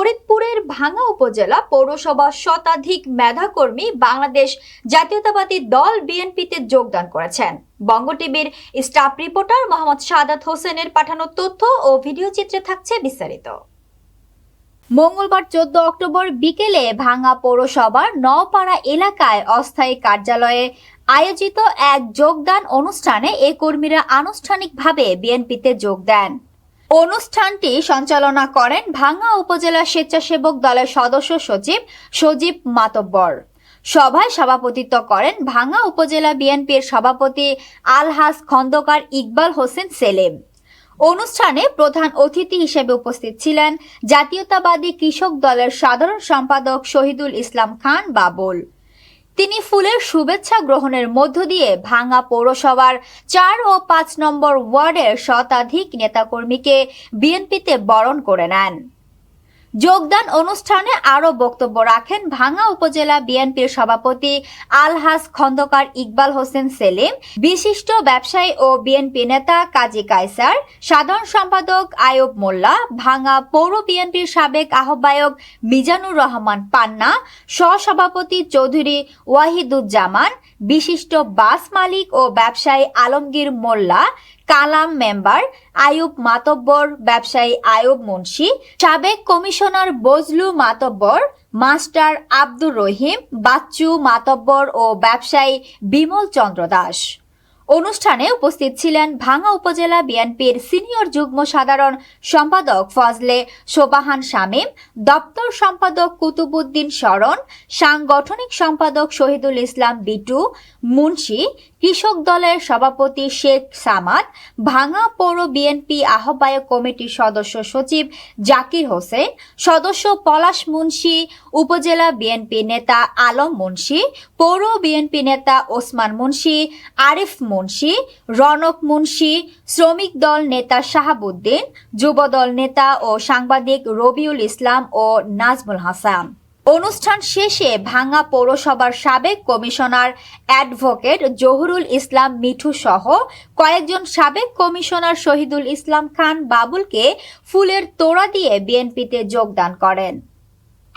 ফরিদপুরের ভাঙ্গা উপজেলা পৌরসভা শতাধিক মেধাকর্মী বাংলাদেশ জাতীয়তাবাদী দল বিএনপিতে যোগদান করেছেন। বঙ্গ টিভির স্টাফ রিপোর্টার মোহাম্মদ সাদাত হোসেনের পাঠানো তথ্য ও ভিডিও চিত্রে থাকছে বিস্তারিত। মঙ্গলবার চোদ্দ অক্টোবর বিকেলে ভাঙ্গা পৌরসভার নওপাড়া এলাকায় অস্থায়ী কার্যালয়ে আয়োজিত এক যোগদান অনুষ্ঠানে এ কর্মীরা আনুষ্ঠানিকভাবে বিএনপিতে যোগ দেন। অনুষ্ঠানটি সঞ্চালনা করেন ভাঙ্গা উপজেলা স্বেচ্ছাসেবক দলের সদস্য সচিব সজীব মাতব্বর। সভায় সভাপতিত্ব করেন ভাঙ্গা উপজেলা বিএনপির সভাপতি আলহাস খন্দকার ইকবাল হোসেন সেলিম। অনুষ্ঠানে প্রধান অতিথি হিসেবে উপস্থিত ছিলেন জাতীয়তাবাদী কৃষক দলের সাধারণ সম্পাদক শহীদুল ইসলাম খান বাবুল। তিনি ফুলের শুভেচ্ছা গ্রহণের মধ্য দিয়ে ভাঙা পৌরসভার চার ও পাঁচ নম্বর ওয়ার্ডের শতাধিক নেতাকর্মীকে বিএনপিতে বরণ করে নেন। যোগদান অনুষ্ঠানে আরও বক্তব্য রাখেন ভাঙ্গা উপজেলা বিএনপির সভাপতি আলহাস খন্দকার ইকবাল হোসেন সেলিম, বিশিষ্ট ব্যবসায়ী ও বিএনপি নেতা কাজী কায়সার, সাধারণ সম্পাদক আয়ুব মোল্লা, ভাঙ্গা পৌর বিএনপির সাবেক আহ্বায়ক মিজানুর রহমান পান্না, সহসভাপতি চৌধুরী ওয়াহিদুজ্জামান, বিশিষ্ট বাস মালিক ও ব্যবসায়ী আলমগীর মোল্লা, কালাম মেম্বার আয়ুব মাতব্বর, ব্যবসায়ী আয়ুব মুন্সি, সাবেক কমিশনার বজলু মাতব্বর মাস্টার আব্দুর রহিম বাচ্চু মাতব্বর ও ব্যবসায়ী বিমল চন্দ্র দাস। অনুষ্ঠানে উপস্থিত ছিলেন ভাঙ্গা উপজেলা বিএনপির সিনিয়র যুগ্ম সাধারণ সম্পাদক ফজলে সোবাহান শামীম, দপ্তর সম্পাদক কুতুবুদ্দিন শরণ, সাংগঠনিক সম্পাদক শহীদুল ইসলাম বিটু, মুন্সি, কৃষক দলের সভাপতি শেখ সামাদ, ভাঙ্গা পৌর বিএনপি আহ্বায়ক কমিটির সদস্য সচিব জাকির হোসেন, সদস্য পলাশ মুন্সি, উপজেলা বিএনপি নেতা আলম মুন্সি, পৌর বিএনপি নেতা ওসমান মুন্সি, আরিফ মুন্সি রনক মুন্সি, শ্রমিক দল নেতা শাহাবুদ্দিন যুবদল নেতা ও সাংবাদিক রবিউল ইসলাম ও নাজমুল হাসান। অনুষ্ঠান শেষে ভাঙ্গা পৌরসভার সাবেক কমিশনার অ্যাডভোকেট জহুরুল ইসলাম মিঠু সহ কয়েকজন সাবেক কমিশনার শহীদুল ইসলাম খান বাবুলকে ফুলের তোড়া দিয়ে বিএনপিতে যোগদান করেন।